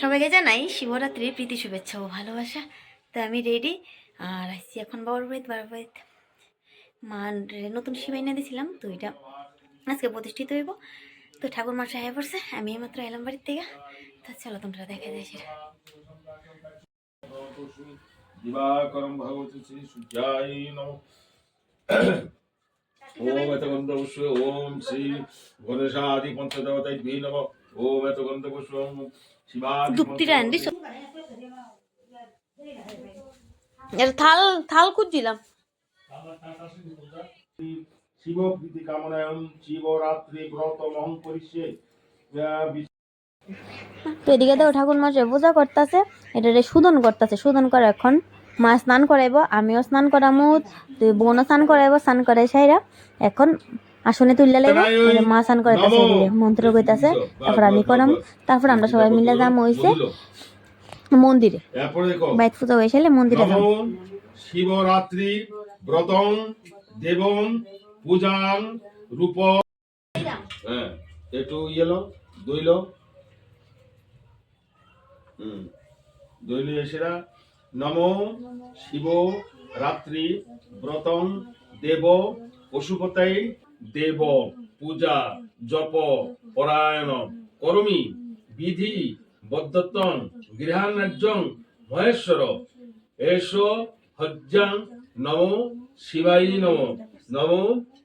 সবাইকে জানাই শিবরাত্রির প্রীতি শুভেচ্ছা ও ভালোবাসা। তো আমি রেডি আর আসছি এখন বাবার বাড়িতে বাবার বাড়িতে মা নতুন শিব এনে দিয়েছিলাম তো এটা আজকে প্রতিষ্ঠিত হইব। তো ঠাকুর মা সাহেব পড়ছে আমি মাত্র এলাম বাড়ির থেকে। তো চলো তোমরা দেখা যায় সেটা। দিবাকরম ভগবতী শ্রী সূর্যায় নম। ওম এতগন্ধ পুষ্প ওম শ্রী গণেশাদি পঞ্চদেবতায় নম। ওম এতগন্ধ পুষ্প শিবাদি দুপ্তিটা আন দিছো? এটা থাল থাল খুঁজছিলাম শিব প্রীতি কামনায়ম শিবরাত্রি ব্রত মহং করিষ্যে। তো এদিকে দেখো ঠাকুর মশাই পূজা করতেছে এটা সুদন করতেছে সুদন করে এখন মা স্নান করাইবো আমিও স্নান করামু তুই বোনও স্নান করাইবো স্নান করাই সাইরা। এখন আসনে তুললে লাগবে এবার মা স্নান করাইতেছে এদিকে মন্ত্র কইতাছে তারপর আমি করাম তারপর আমরা সবাই মিলে যাম হইছে মন্দিরে। বাইত পূজা হয়ে মন্দিরে যাম। শিবরাত্রি ব্রতং দেবং পূজাং রূপ হ্যাঁ একটু ইয়েলো দইল হুম দইল এসেরা নম শিব রাত্রি ব্রতং দেব পশুপতাই দেব পূজা জপ পরায়ণ করমি বিধি বদ্ধত্বং গৃহান্যাজ্যং মহেশ্বর। এষ হজ্জাং নম শিবাই নম নম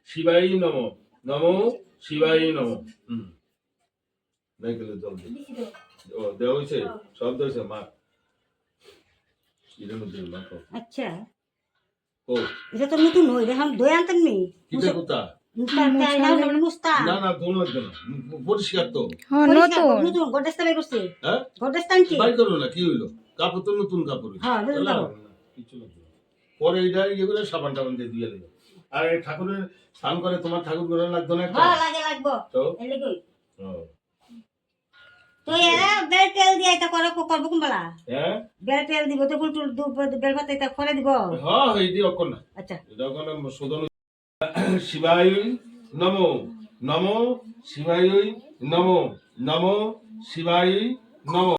শিবাই নম নম শিবাই নম। হুম। নাই গেলে জল দে। ও দেওয়া হয়েছে? সব দেওয়া মা এটা আচ্ছা। ও এটা তো নতুন এখন দই আনতেন নি কিটা কোথা? না না দোন লাগবে না। পরিষ্কার তো। নতুন। গডেস তাবে করছে। হ্যাঁ? গডেস টানছি বাই করো না কি হইল? কাপড় তো নতুন কাপড় হ্যাঁ, নতুন এলা কাপড়। হবে না, কিছু লাগবে পরে এটা ইয়ে করে সাবান টাবান দিয়ে দিয়ে দেবে। আর এই ঠাকুরের স্নান করে তোমার ঠাকুর করে লাগতো না হ্যাঁ লাগে লাগবো। তো? এলে কই ও, তো এরা বেল তেল দিয়ে এটা করে করব কুম্বলা হ্যাঁ? বেল তেল দিব তো ফুল টুল বেল পাতা এটা করে দিব। হ্যাঁ এই অক্ষর না আচ্ছা। শোধন নম নম নম নম নম।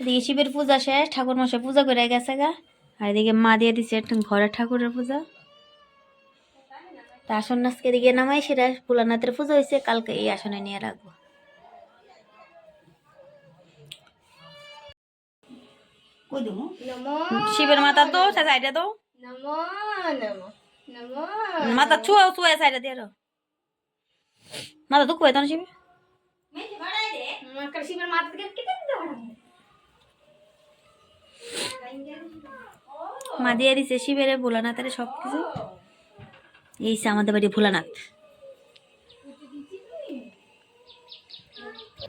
এদিকে শিবের পূজা শেষ, ঠাকুর মশাই পূজা করে গেছে গা। আর এদিকে মা দিয়ে দিচ্ছে ঘরের ঠাকুরের পূজা। তা আসন আজকে এদিকে নামাই সেটা ভোলানাথের পুজো হয়েছে, কালকে এই আসনে নিয়ে রাখব। কই দেবো? শিবের মাথা তো সাইডে তো। নমো নমো নমো। মাথা ছুয়া ছুয়া সাইডে দিয়ে মাথা তো কুয়াই তো না শিব। শিবের মাথা মা দিয়ে দিছে শিবের ভোলানাথের সব কিছু এই আমাদের বাড়ি ভোলানাথ।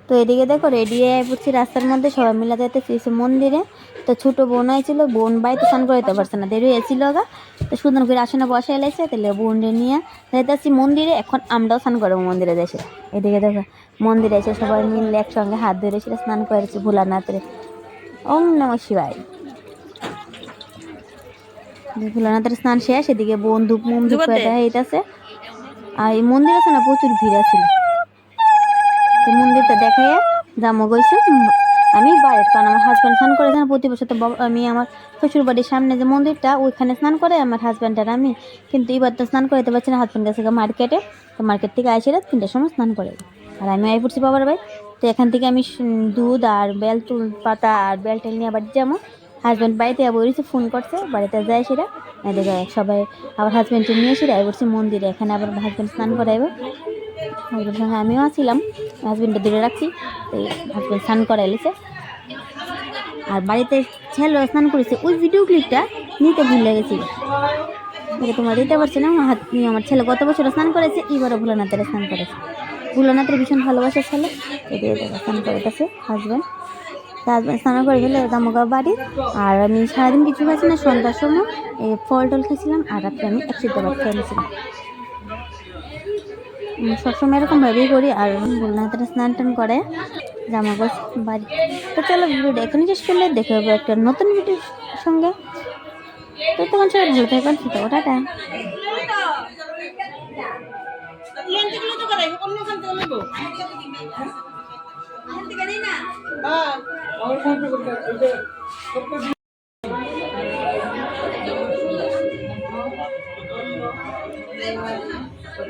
তো এদিকে দেখো রেডি হয়ে পড়ছি রাস্তার মধ্যে সবাই মিলে যেতে চেয়েছে মন্দিরে। তো ছোটো বোন হয়েছিল বোন বাড়িতে স্নান করাইতে পারছে না দেরি হয়েছিল গা। তো সুন্দর করে আসনে বসে এলেছে তাহলে বোনরে নিয়ে যাইতেছি মন্দিরে এখন আমরাও স্নান করব মন্দিরে দেশে এদিকে দেখো মন্দিরে এসে সবাই মিলে একসঙ্গে হাত ধরে সেটা স্নান করেছি ভোলানাথের। ওম নম শিবায়। ভোলানাথের স্নান শেষ এদিকে বোন ধূপ মুম ধূপ করে দেখা আর এই মন্দির আছে না প্রচুর ভিড় আছিল তো মন্দিরটা দেখাইয়া জামো উম, আমি বাইরে কারণ আমার হাজব্যান্ড স্নান করে না প্রতি বছর তো আমি আমার শ্বশুর বাড়ির সামনে যে মন্দিরটা ওইখানে স্নান করে আমার হাজব্যান্ড আর আমি। কিন্তু এবার তো স্নান করাতে পারছি না হাজব্যান্ড গেছে মার্কেটে তো মার্কেট থেকে আসে রাত তিনটার সময় স্নান করে। আর আমি আই পড়ছি বাবার ভাই তো এখান থেকে আমি দুধ আর বেল তুল পাতা আর বেল টেল নিয়ে বাড়ি যাব। হাজব্যান্ড বাড়িতে আবার বলেছে ফোন করছে বাড়িতে যায় সেটা এদিকে সবাই আবার হাজব্যান্ডকে নিয়ে এসে আই পড়ছি মন্দিরে। এখানে আবার হাজব্যান্ড স্নান করাইবে। হাজব্যান্ড সঙ্গে আমিও আছিলাম হাজব্যান্ডটা দূরে রাখছি তো হাজব্যান্ড স্নান করাইলেছে আর বাড়িতে ছেলে স্নান করেছে, ওই ভিডিও ক্লিপটা নিতে ভুলে গেছি এটা তোমরা দিতে পারছি না হাত নিয়ে আমার ছেলে গত বছর স্নান করেছে এবারও ভোলানাথের স্নান করেছে। ভোলানাথের ভীষণ ভালোবাসার ছেলে এটি স্নান করেছে হাজব্যান্ড হাজব্যান্ড স্নান করে গেলে দামোগা বাড়ি, আর আমি সারাদিন কিছু খাইছি না, সন্ধ্যার সময় এই ফল টল খেয়েছিলাম, আর রাত্রে আমি এক সিদ্ধ খেয়েছিলাম সবসময় এরকম ভাবেই করি আর ভোলানাথের স্নান টান করে, জামা বাড়ি তো চলো ভিডিওটা এখানে শেষ করলে দেখে হবে একটা নতুন ভিডিওর সঙ্গে। তো তোমার সবাই ভালো থাকবেন সুতো টাটা।